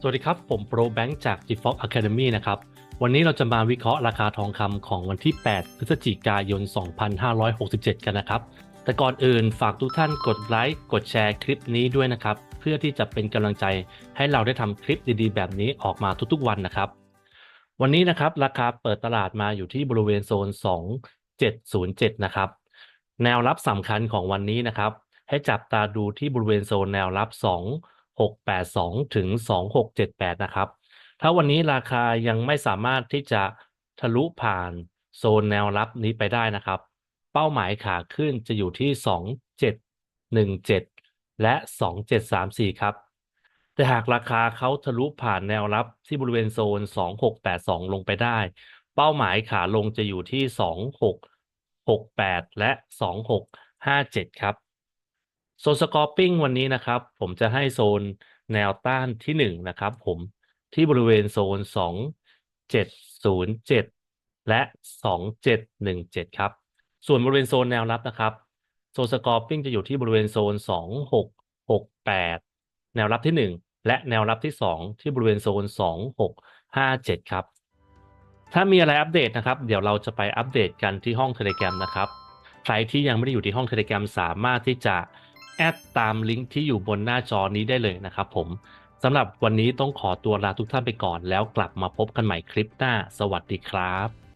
สวัสดีครับ ผมโปรแบงค์จาก g f o x Academy นะครับ วันนี้เราจะมาวิเคราะห์ราคาทองคำของวันที่ 8 พฤศจิกายน 2567 กันนะครับ แต่ก่อนอื่นฝากทุกท่านกดไลค์ กดแชร์คลิปนี้ด้วยนะครับ เพื่อที่จะเป็นกำลังใจให้เราได้ทำคลิปดีๆ แบบนี้ออกมาทุกๆวันนะครับ วันนี้นะครับราคาเปิดตลาดมาอยู่ที่บริเวณโซน 2707 นะครับ แนวรับสำคัญของวันนี้นะครับ ให้จับตาดูที่บริเวณโซนแนวรับ 2682 ถึง 2678 นะครับ ถ้าวันนี้ราคายังไม่สามารถที่จะทะลุผ่านโซนแนวรับนี้ไปได้นะครับ เป้าหมายขาขึ้นจะอยู่ที่ 2717 และ 2734 ครับ แต่หากราคาเขาทะลุผ่านแนวรับที่บริเวณโซน 2682 ลงไปได้ เป้าหมายขาลงจะอยู่ที่ 2668 และ 2657 ครับ โซนสกอร์ปิ้งวันนี้นะครับ ผมจะให้โซนแนวต้านที่ 1 นะครับ ผมที่บริเวณโซน 2707 และ 2717 ครับ ส่วนบริเวณโซนแนวรับนะครับ โซนสกอร์ปิ้งจะอยู่ที่บริเวณโซน 2668 แนวรับที่ 1 และแนวรับที่ 2 ที่บริเวณโซน 2657 ครับ ถ้ามีอะไรอัปเดตนะครับ เดี๋ยวเราจะไปอัปเดตกันที่ห้อง Telegram นะครับ ใครที่ยังไม่ได้อยู่ที่ห้อง Telegram สามารถที่จะ แอดตามลิงก์ที่อยู่บนหน้าจอนี้ได้เลยนะครับผมสำหรับวันนี้ต้องขอตัวลาทุกท่านไปก่อนแล้วกลับมาพบกันใหม่คลิปหน้า สวัสดีครับ